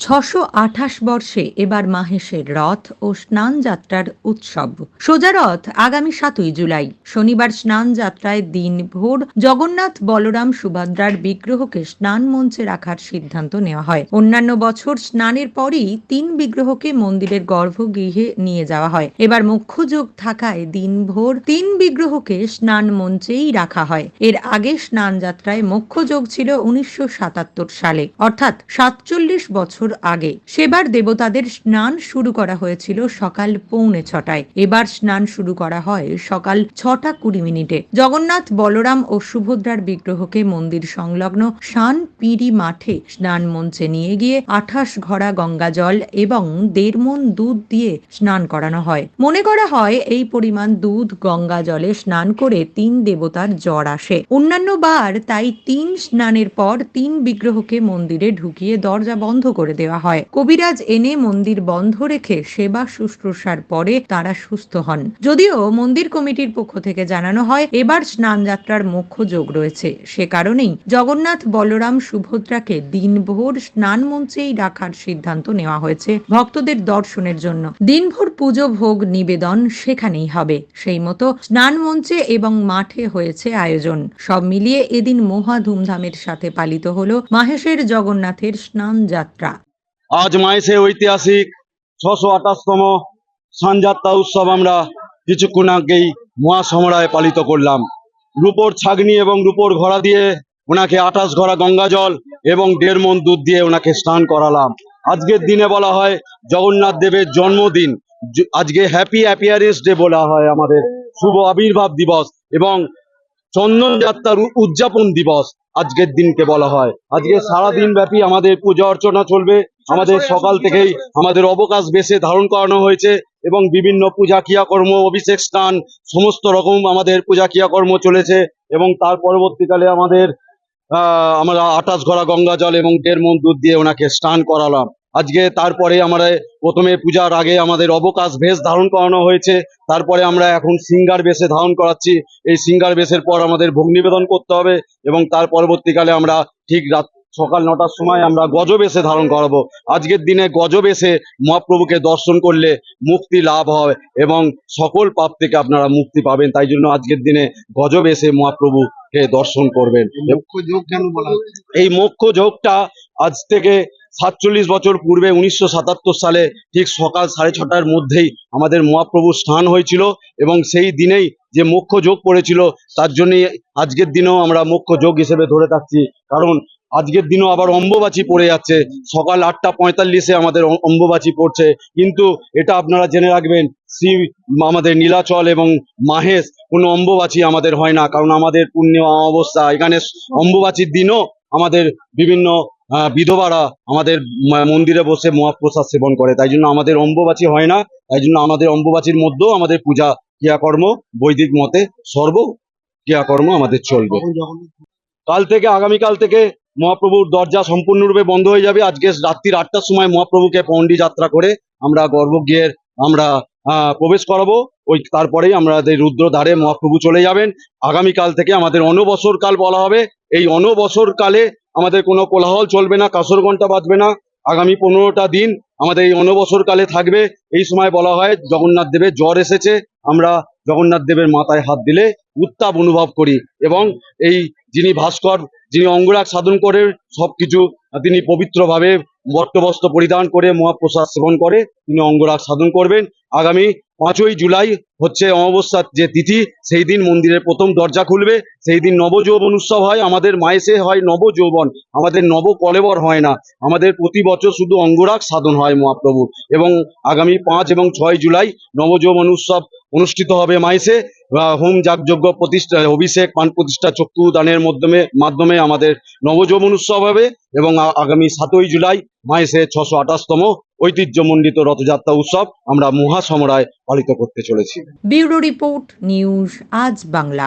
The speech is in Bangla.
ছশো আঠাশ বর্ষে এবার মাহেশের রথ ও স্নান যাত্রার উৎসব। সোজা রথ আগামী সাতই জুলাই। শনিবার স্নান যাত্রায় দিন ভোর জগন্নাথ বলরাম সুভদ্রার বিগ্রহকে স্নান মঞ্চে রাখার সিদ্ধান্ত নেওয়া হয়। অন্যান্য বছর স্নানের পরেই তিন বিগ্রহকে মন্দিরের গর্ভগৃহে নিয়ে যাওয়া হয়। এবার মুখ্য যোগ থাকায় দিন ভোর তিন বিগ্রহকে স্নান মঞ্চেই রাখা হয়। এর আগে স্নান যাত্রায় মুখ্য যোগ ছিল উনিশশো সাতাত্তর সালে। অর্থাৎ সাতচল্লিশ বছর আগে। সেবার দেবতাদের স্নান শুরু করা হয়েছিল সকাল পৌনে ছটায়। এবার স্নান শুরু করা হয় সকাল ছটা কুড়ি মিনিটে। জগন্নাথ, বলরাম ও সুভদ্রার বিগ্রহকে মন্দির সংলগ্ন শান পিড়ি মাঠে স্নান মঞ্চে নিয়ে গিয়ে আঠাশ ঘড়া গঙ্গা জল এবং দেড় মন দুধ দিয়ে স্নান করানো হয়। মনে করা হয় এই পরিমাণ দুধ গঙ্গা জলে স্নান করে তিন দেবতার জ্বর আসে। অন্যান্য বার তাই তিন স্নানের পর তিন বিগ্রহকে মন্দিরে ঢুকিয়ে দরজা বন্ধ করে দেওয়া হয়। কবিরাজ এনে মন্দির বন্ধ রেখে সেবা শুশ্রূষার পরে তারা সুস্থ হন। যদিও মন্দির কমিটির পক্ষ থেকে জানানো হয়, এবার স্নান যাত্রার মুখ্য যোগ রয়েছে। সে কারণেই জগন্নাথ বলরাম সুভদ্রাকে দিনভর স্নান মঞ্চেই রাখার সিদ্ধান্ত নেওয়া হয়েছে ভক্তদের দর্শনের জন্য। দিনভর পুজো ভোগ নিবেদন সেখানেই হবে। সেই মতো স্নান মঞ্চে এবং মাঠে হয়েছে আয়োজন। সব মিলিয়ে এদিন মহা ধুমধামের সাথে পালিত হলো মাহেশের জগন্নাথের স্নান যাত্রা আজ মাইসে ঐতিহাসিক ছশো আঠাশতম সানযাত্রা উৎসব আমরা কিছুক্ষণ আগেই মহাসমরায় পালিত করলাম। রূপোর ছাগনি এবং রূপোর ঘোড়া দিয়ে ওনাকে আঠাশ ঘোড়া গঙ্গা জল এবং দেড় মন দুধ দিয়ে ওনাকে স্নান করালাম। আজকের দিনে বলা হয় জগন্নাথ দেবের জন্মদিন। আজকে হ্যাপি অ্যাপিয়ারেন্স ডে বলা হয় আমাদের। শুভ আবির্ভাব দিবস এবং চন্দন যাত্রার উদযাপন দিবস। আজকের দিনকে বলা হয়। আজকে সারা দিন ব্যাপী আমাদের পূজা অর্চনা চলবে। আমাদের সকাল থেকেই আমাদের অবকাশ বেশে ধারণ করানো হয়েছে এবং বিভিন্ন পূজা ক্রিয়াকর্ম অভিষেক স্নান সমস্ত রকম আমাদের পূজা ক্রিয়াকর্ম চলেছে এবং তার পরবর্তীকালে আমাদের আহ, আমরা আটাশ ঘোড়া গঙ্গা জল এবং দেড় মন দুধ দিয়ে ওনাকে স্নান করালাম। আজকে তারপরে আমরা প্রথমে পূজার আগে আমাদের অবকাশ বেশ ধারণ করানো হয়েছে। তারপরে আমরা এখন সিঙ্গার বেশে ধারণ করাচ্ছি। এই সিঙ্গার বেশের পর আমাদের ভোগ নিবেদন করতে হবে এবং তার পরবর্তীকালে আমরা ঠিক রাত সকাল নটার সময় আমরা গজবেশে ধারণ করাবো। আজকের দিনে গজবেশে মহাপ্রভুকে দর্শন করলে মুক্তি লাভ হয় এবং সকল পাপ থেকে আপনারা মুক্তি পাবেন। তাই জন্য আজকের দিনে গজবেশে মহাপ্রভুকে দর্শন করবেন। মুখ্য এই মোক্ষ যোগটা আজ থেকে সাতচল্লিশ বছর পূর্বে উনিশশো সাতাত্তর সালে ঠিক সকাল সাড়ে ছটার মধ্যেই আমাদের মহাপ্রভুর স্নান হয়েছিল এবং সেই দিনেই যে মোক্ষ যোগ পড়েছিল, তার জন্যই আজকের দিনেও আমরা মোক্ষ যোগ হিসেবে ধরে থাকছি। কারণ আজকের দিনও আবার অম্বুবাচী পড়ে যাচ্ছে। সকাল আটটা পঁয়তাল্লিশে আমাদের অম্বুবাচী পড়ছে। কিন্তু এটা আপনারা জেনে রাখবেন, শ্রী আমাদের নীলাচল এবং মাহেশ কোনো অম্বুবাচী আমাদের হয় না। কারণ আমাদের পুণ্য অবস্থা এখানে অম্বুবাচীর দিনও আমাদের বিভিন্ন বিধবারা আমাদের মন্দিরে বসে মহাপ্রসাদ সেবন করে। তাই জন্য আমাদের অম্বুবাচী হয় না। তাই জন্য আমাদের অম্বুবাচীর মধ্যেও আমাদের পূজা, ক্রিয়াকর্ম, বৈদিক মতে সর্ব ক্রিয়াকর্ম আমাদের চলবে। কাল থেকে, আগামীকাল থেকে মহাপ্রভুর দরজা সম্পূর্ণরূপে বন্ধ হয়ে যাবে। আজকে রাত্রির আটটার সময় মহাপ্রভুকে পণ্ডি যাত্রা করে আমরা গর্ভগৃহের আমরা প্রবেশ করাবো। ওই তারপরেই আমাদের রুদ্রদ্বারে মহাপ্রভু চলে যাবেন। আগামীকাল থেকে আমাদের অনবসর কাল বলা হবে। এই অনবসর কালে আমাদের কোনো কোলাহল চলবে না কাসর ঘণ্টা বাঁধবে না। আগামী পনেরোটা দিন আমাদের এই অনবসর কালে থাকবে। এই সময় বলা হয়, জগন্নাথ দেবের জ্বর এসেছে। আমরা জগন্নাথ দেবের মাথায় হাত দিলে উত্তাপ অনুভব করি এবং এই যিনি ভাস্কর যিনি অঙ্গরাগ সাধন করে সবকিছু, তিনি পবিত্রভাবে বট্টবস্ত্র পরিধান করে মহাপ্রসাদ সেবন করে, তিনি অঙ্গরাগ সাধন করবেন। আগামী পাঁচই জুলাই হচ্ছে অমাবস্যার যে তিথি, সেই দিন মন্দিরের প্রথম দরজা খুলবে। সেই দিন নবযৌবন উৎসব হয়, আমাদের মায়েসে হয় নবযৌবন, আমাদের নব কলেবর হয় না। আমাদের প্রতি বছর শুধু অঙ্গরাগ সাধন হয় মহাপ্রভু এবং আগামী পাঁচ এবং ছয় জুলাই নবযৌবন উৎসব অনুষ্ঠিত হবে মাইসে। হোম যাগযজ্ঞ প্রতিষ্ঠা, অভিষেক, পান প্রতিষ্ঠা, চক্ষু দানের মাধ্যমে মাধ্যমে আমাদের নবযৌবন উৎসব হবে এবং আগামী সাতই জুলাই মাইসে ছশো আঠাশতম ঐতিহ্যমণ্ডিত রথযাত্রা উৎসব আমরা মহাসমরায় পালিত করতে চলেছি। ব্যুরো রিপোর্ট নিউজ আজ বাংলা।